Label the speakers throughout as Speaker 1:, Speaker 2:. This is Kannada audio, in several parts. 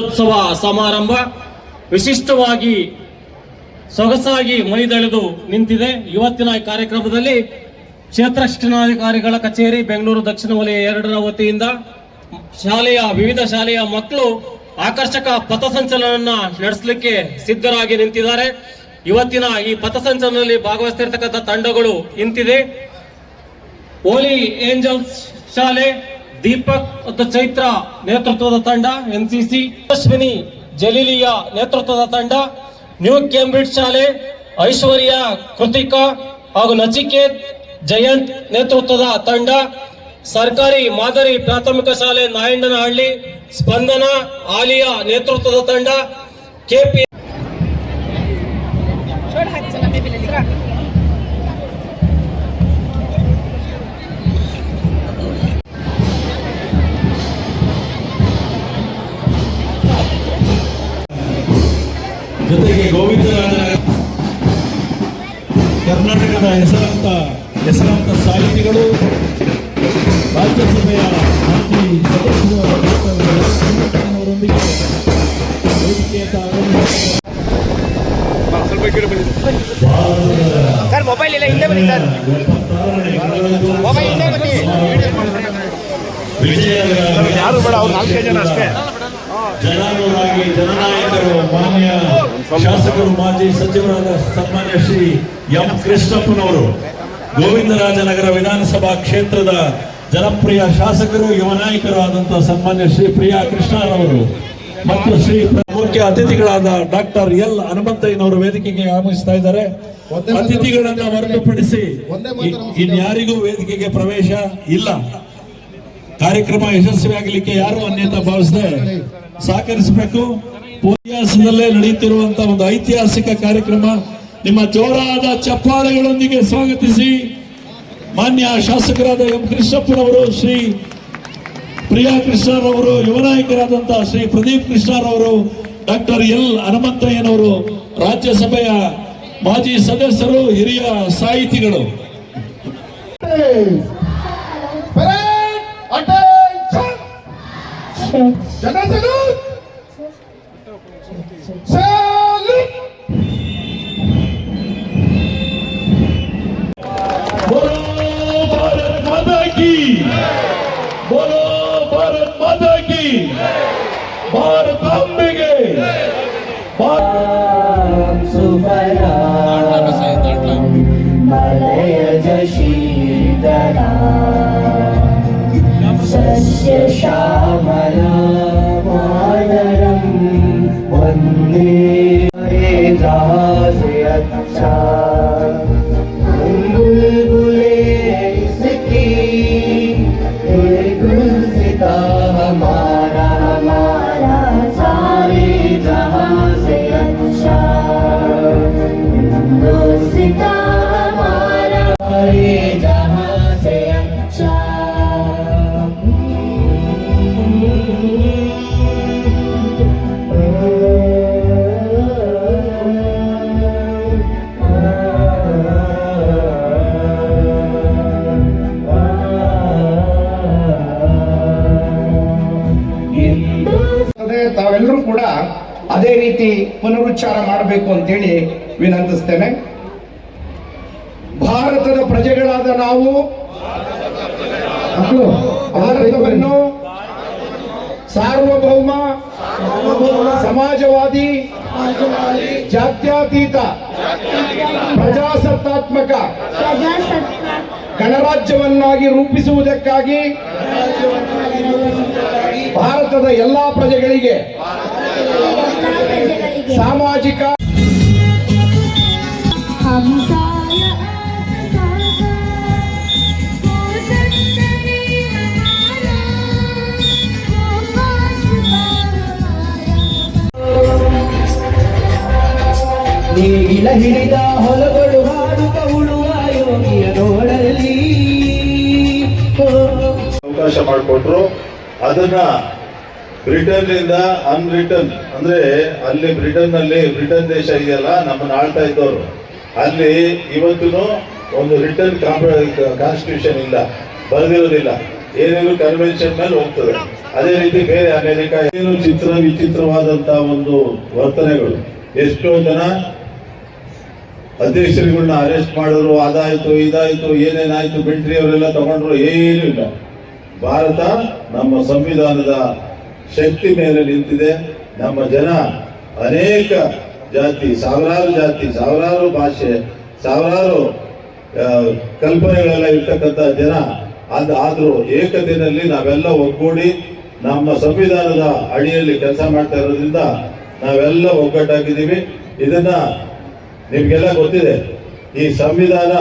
Speaker 1: ಉತ್ಸವ ಸಮಾರಂಭ ವಿಶಿಷ್ಟವಾಗಿ ಸೊಗಸಾಗಿ ಮೈದಳೆದು ನಿಂತಿದೆ. ಇವತ್ತಿನ ಕಾರ್ಯಕ್ರಮದಲ್ಲಿ ಕ್ಷೇತ್ರ ಶಿಕ್ಷಣಾಧಿಕಾರಿಗಳ ಕಚೇರಿ ಬೆಂಗಳೂರು ದಕ್ಷಿಣ ವಲಯ ಎರಡರ ವತಿಯಿಂದ ಶಾಲೆಯ ವಿವಿಧ ಶಾಲೆಯ ಮಕ್ಕಳು ಆಕರ್ಷಕ ಪಥಸಂಚಲನ ನಡೆಸಲಿಕ್ಕೆ ಸಿದ್ಧರಾಗಿ ನಿಂತಿದ್ದಾರೆ. ಇವತ್ತಿನ ಈ ಪಥಸಂಚಲನದಲ್ಲಿ ಭಾಗವಹಿಸ್ತಿರ್ತಕ್ಕಂಥ ತಂಡಗಳು ಇಂತಿದೆ. ಓಲಿ ಏಂಜಲ್ಸ್ ಶಾಲೆ ದೀಪಕ್ ಮತ್ತು ಚೈತ್ರ ನೇತೃತ್ವದ ತಂಡ, ಎನ್ಸಿಸಿ, ಅಶ್ವಿನಿ ಜಲೀಲಿಯಾ ನೇತೃತ್ವದ ತಂಡ, ನ್ಯೂ ಕೇಂಬ್ರಿಡ್ಜ್ ಶಾಲೆ, ಐಶ್ವರ್ಯ ಕೃತಿಕಾ ಹಾಗೂ ನಚಿಕೇತ್ ಜಯಂತ್ ನೇತೃತ್ವದ ತಂಡ, ಸರ್ಕಾರಿ ಮಾದರಿ ಪ್ರಾಥಮಿಕ ಶಾಲೆ ನಾಯಂಡನಹಳ್ಳಿ, ಸ್ಪಂದನ ಆಲಿಯಾ ನೇತೃತ್ವದ ತಂಡ, ಕೆಪಿ
Speaker 2: ಜೊತೆಗೆ ಗೋವಿಂದರಾಜನ ಕರ್ನಾಟಕದ ಹೆಸರಾಂತ ಹೆಸರಾಂತ ಸಾಹಿತಿಗಳು ರಾಜ್ಯಸಭೆಯ ಮಾಜಿ ಸದಸ್ಯರು ಡಾಕ್ಟರ್ ಅವರೊಂದಿಗೆ ವೇದಿಕೆಯತ್ತ
Speaker 3: ಸರ್ ಮೊಬೈಲ್ ಇಲ್ಲ ಹಿಂದೆ ಬನ್ನಿ ಸರ್. ಮೊಬೈಲ್ ಹಿಂದೆ ಬನ್ನಿ. ಯಾರು ಬೇಡ ಅವ್ರು ನಾಲ್ಕೈದು ಜನ ಅಷ್ಟೇ.
Speaker 2: ಜನಾನುರಾಗಿ ಜನನಾಯಕರು ಮಾನ್ಯ ಶಾಸಕರು ಮಾಜಿ ಸಚಿವರಾದ ಸನ್ಮಾನ್ಯ ಶ್ರೀ ಎಂ ಕೃಷ್ಣಪ್ಪನವರು ಗೋವಿಂದರಾಜನಗರ ವಿಧಾನಸಭಾ ಕ್ಷೇತ್ರದ ಜನಪ್ರಿಯ ಶಾಸಕರು ಯುವ ನಾಯಕರು ಆದಂತಹ ಸನ್ಮಾನ್ಯ ಶ್ರೀ ಪ್ರಿಯಾ ಕೃಷ್ಣರವರು ಮತ್ತು ಶ್ರೀ ಮುಖ್ಯ ಅತಿಥಿಗಳಾದ ಡಾಕ್ಟರ್ ಎಲ್ ಹನುಮಂತಯ್ಯನವರು ವೇದಿಕೆಗೆ ಆಗಮಿಸ್ತಾ ಇದ್ದಾರೆ. ಅತಿಥಿಗಳನ್ನ ಹೊರತುಪಡಿಸಿ ಇನ್ಯಾರಿಗೂ ವೇದಿಕೆಗೆ ಪ್ರವೇಶ ಇಲ್ಲ. ಕಾರ್ಯಕ್ರಮ ಯಶಸ್ವಿಯಾಗಲಿಕ್ಕೆ ಯಾರು ಅನ್ಯತಾ ಭಾವಿಸದೆ ಸಹಕರಿಸಬೇಕು. ಇತಿಹಾಸದಲ್ಲೇ ನಡೆಯುತ್ತಿರುವಂತಹ ಒಂದು ಐತಿಹಾಸಿಕ ಕಾರ್ಯಕ್ರಮ ನಿಮ್ಮ ಜೋರಾದ ಚಪ್ಪಾಳೆಗಳೊಂದಿಗೆ ಸ್ವಾಗತಿಸಿ ಮಾನ್ಯ ಶಾಸಕರಾದ ಎಂ ಕೃಷ್ಣಪ್ಪನವರು ಶ್ರೀ ಪ್ರಿಯಾ ಕೃಷ್ಣರವರು ಯುವ ನಾಯಕರಾದಂತಹ ಶ್ರೀ ಪ್ರದೀಪ್ ಕೃಷ್ಣರವರು ಡಾಕ್ಟರ್ ಎಲ್ ಹನುಮಂತಯ್ಯನವರು ರಾಜ್ಯಸಭೆಯ ಮಾಜಿ ಸದಸ್ಯರು ಹಿರಿಯ ಸಾಹಿತಿಗಳು! बोलो भारत माता की भारत अम्बिके
Speaker 4: मलय जशीतला सस्य श्यामला
Speaker 5: ಬಂದರೆ ತಾವೆಲ್ಲರೂ ಕೂಡ ಅದೇ ರೀತಿ ಪುನರುಚ್ಚಾರ ಮಾಡಬೇಕು ಅಂತೇಳಿ ವಿನಂತಿಸ್ತೇನೆ. ಭಾರತದ ಪ್ರಜೆಗಳಾದ ನಾವು ಭಾರತವನ್ನು ಸಾರ್ವಭೌಮ ಸಮಾಜವಾದಿ ಜಾತ್ಯತೀತ ಪ್ರಜಾಸತ್ತಾತ್ಮಕ ಗಣರಾಜ್ಯವನ್ನಾಗಿ ರೂಪಿಸುವುದಕ್ಕಾಗಿ ಭಾರತದ ಎಲ್ಲಾ ಪ್ರಜೆಗಳಿಗೆ ಸಾಮಾಜಿಕ
Speaker 6: ನೇಗಿಲ ಹಿಡಿದ ಹೊಲಗಳು ಹಾಡು ಉಳುವ ಯೋಗಿಯ ನೋಡಲಿ.
Speaker 2: ಅವಕಾಶ ಮಾಡಿಕೊಟ್ರು. ಅದನ್ನ ಬ್ರಿಟನ್ ಇಂದ ಅನ್ಬ್ರಿಟನ್ ಅಂದ್ರೆ ಅಲ್ಲಿ ಬ್ರಿಟನ್ನಲ್ಲಿ ಬ್ರಿಟನ್ ದೇಶ ಇದೆಯಲ್ಲ ನಮ್ಮನ್ನ ಆಳ್ತಾ ಇದ್ದವರು. ಅಲ್ಲಿ ಇವತ್ತು ಒಂದು ರಿಟರ್ನ್ ಕಾನ್ಸ್ಟಿಟ್ಯೂಷನ್ ಇಲ್ಲ, ಬರೆದಿರೋದಿಲ್ಲ. ಏನೇನು ಕನ್ವೆನ್ಷನ್ ಮೇಲೆ ಹೋಗ್ತದೆ. ಅದೇ ರೀತಿ ಬೇರೆ ಅಮೆರಿಕ ಏನು ಚಿತ್ರ ವಿಚಿತ್ರವಾದಂತ ಒಂದು ವರ್ತನೆಗಳು. ಎಷ್ಟೋ ಜನ ಅಧ್ಯಕ್ಷರುಗಳನ್ನ ಅರೆಸ್ಟ್ ಮಾಡಿದ್ರು, ಅದಾಯ್ತು, ಇದಾಯ್ತು, ಏನೇನಾಯ್ತು ಮಿಲಿಟರಿ ಅವರೆಲ್ಲ ತಗೊಂಡ್ರು, ಏನೂ ಇಲ್ಲ. ಭಾರತ ನಮ್ಮ ಸಂವಿಧಾನದ ಶಕ್ತಿ ಮೇಲೆ ನಿಂತಿದೆ. ನಮ್ಮ ಜನ ಅನೇಕ ಜಾತಿ, ಸಾವಿರಾರು ಜಾತಿ, ಸಾವಿರಾರು ಭಾಷೆ, ಸಾವಿರಾರು ಕಲ್ಪನೆಗಳೆಲ್ಲ ಇರ್ತಕ್ಕಂಥ ಜನ ಅದು ಆದರೂ ಏಕತೆಯಲ್ಲಿ ನಾವೆಲ್ಲ ಒಗ್ಗೂಡಿ ನಮ್ಮ ಸಂವಿಧಾನದ ಅಡಿಯಲ್ಲಿ ಕೆಲಸ ಮಾಡ್ತಾ ಇರೋದ್ರಿಂದ ನಾವೆಲ್ಲ ಒಗ್ಗಟ್ಟಾಗಿದ್ದೀವಿ. ಇದನ್ನ ನಿಮಗೆಲ್ಲ ಗೊತ್ತಿದೆ. ಈ ಸಂವಿಧಾನ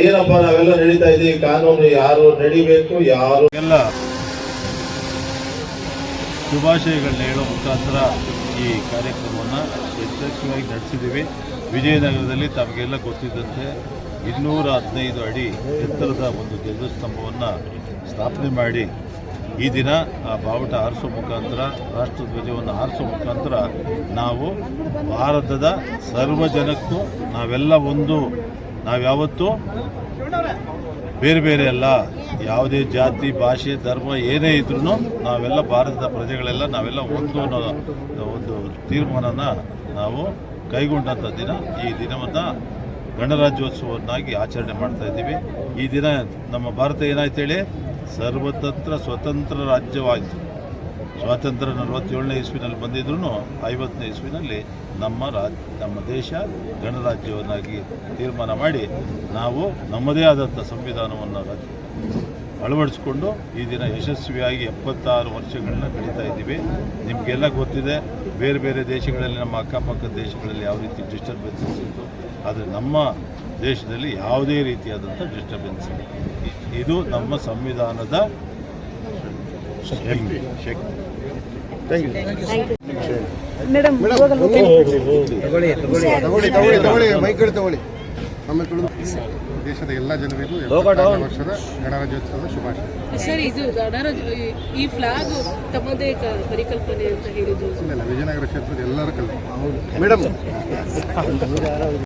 Speaker 2: ಏನಪ್ಪ, ನಾವೆಲ್ಲ ನಡೀತಾ ಇದ್ದೀವಿ ಕಾನೂನು ಯಾರು ನಡಿಬೇಕು, ಯಾರು
Speaker 7: ಎಲ್ಲ ಶುಭಾಶಯಗಳನ್ನ ಹೇಳೋ ಮುಖಾಂತರ ಈ ಕಾರ್ಯಕ್ರಮವನ್ನು ಯಶಸ್ವಿಯಾಗಿ ನಡೆಸಿದ್ದೀವಿ. ವಿಜಯನಗರದಲ್ಲಿ ತಮಗೆಲ್ಲ ಗೊತ್ತಿದ್ದಂತೆ ಇನ್ನೂರ ಹದಿನೈದು ಅಡಿ ಎತ್ತರದ ಒಂದು ಧ್ವಜಸ್ತಂಭವನ್ನು ಸ್ಥಾಪನೆ ಮಾಡಿ ಈ ದಿನ ಆ ಬಾವುಟ ಆರಿಸೋ ಮುಖಾಂತರ ರಾಷ್ಟ್ರಧ್ವಜವನ್ನು ಹಾರಿಸೋ ಮುಖಾಂತರ ನಾವು ಭಾರತದ ಸರ್ವ ಜನಕ್ಕೂ ನಾವೆಲ್ಲ ಒಂದು ನಾವ್ಯಾವತ್ತೂ ಬೇರೆ ಬೇರೆ ಅಲ್ಲ, ಯಾವುದೇ ಜಾತಿ, ಭಾಷೆ, ಧರ್ಮ ಏನೇ ಇದ್ರೂ ನಾವೆಲ್ಲ ಭಾರತದ ಪ್ರಜೆಗಳೆಲ್ಲ ನಾವೆಲ್ಲ ಒಂದು ಅನ್ನೋ ಒಂದು ತೀರ್ಮಾನನ ನಾವು ಕೈಗೊಂಡಂಥ ದಿನ. ಈ ದಿನವನ್ನು ಗಣರಾಜ್ಯೋತ್ಸವವನ್ನಾಗಿ ಆಚರಣೆ ಮಾಡ್ತಾ ಇದ್ದೀವಿ. ಈ ದಿನ ನಮ್ಮ ಭಾರತ ಏನಾಯ್ತು ಹೇಳಿ? ಸರ್ವತಂತ್ರ, ಸ್ವತಂತ್ರ ರಾಜ್ಯವಾಯಿತು. ಸ್ವಾತಂತ್ರ್ಯ ನಲವತ್ತೇಳನೇ ಇಸ್ವಿನಲ್ಲಿ ಬಂದಿದ್ರು ಐವತ್ತನೇ ಇಸ್ವಿನಲ್ಲಿ ನಮ್ಮ ರಾಜ್ ನಮ್ಮ ದೇಶ ಗಣರಾಜ್ಯವನ್ನಾಗಿ ತೀರ್ಮಾನ ಮಾಡಿ ನಾವು ನಮ್ಮದೇ ಆದಂಥ ಸಂವಿಧಾನವನ್ನು ಅಳವಡಿಸಿಕೊಂಡು ಈ ದಿನ ಯಶಸ್ವಿಯಾಗಿ ಎಪ್ಪತ್ತಾರು ವರ್ಷಗಳನ್ನ ಕಳೀತಾ ಇದ್ದೀವಿ. ನಿಮಗೆಲ್ಲ ಗೊತ್ತಿದೆ, ಬೇರೆ ಬೇರೆ ದೇಶಗಳಲ್ಲಿ, ನಮ್ಮ ಅಕ್ಕಪಕ್ಕದ ದೇಶಗಳಲ್ಲಿ ಯಾವ ರೀತಿ ಡಿಸ್ಟರ್ಬೆನ್ಸಸ್ ಇತ್ತು, ಆದರೆ ನಮ್ಮ ದೇಶದಲ್ಲಿ ಯಾವುದೇ ರೀತಿಯಾದಂಥ ಡಿಸ್ಟರ್ಬೆನ್ಸ್ ಇದು ನಮ್ಮ ಸಂವಿಧಾನದ
Speaker 8: ದೇಶದ ಎಲ್ಲ ಜನರಿಗೂ ವರ್ಷದ ಗಣರಾಜ್ಯೋತ್ಸವದ ಶುಭಾಶಯ.
Speaker 9: ಸರ್ ಇದು ಈ ಫ್ಲಾಗ್ ತಮ್ಮದೇ ಪರಿಕಲ್ಪನೆ ಅಂತ ಹೇಳಿದ್ರು
Speaker 8: ವಿಜಯನಗರ ಕ್ಷೇತ್ರದ ಎಲ್ಲರ ಕಲ್ಪನೆ ಮೇಡಮ್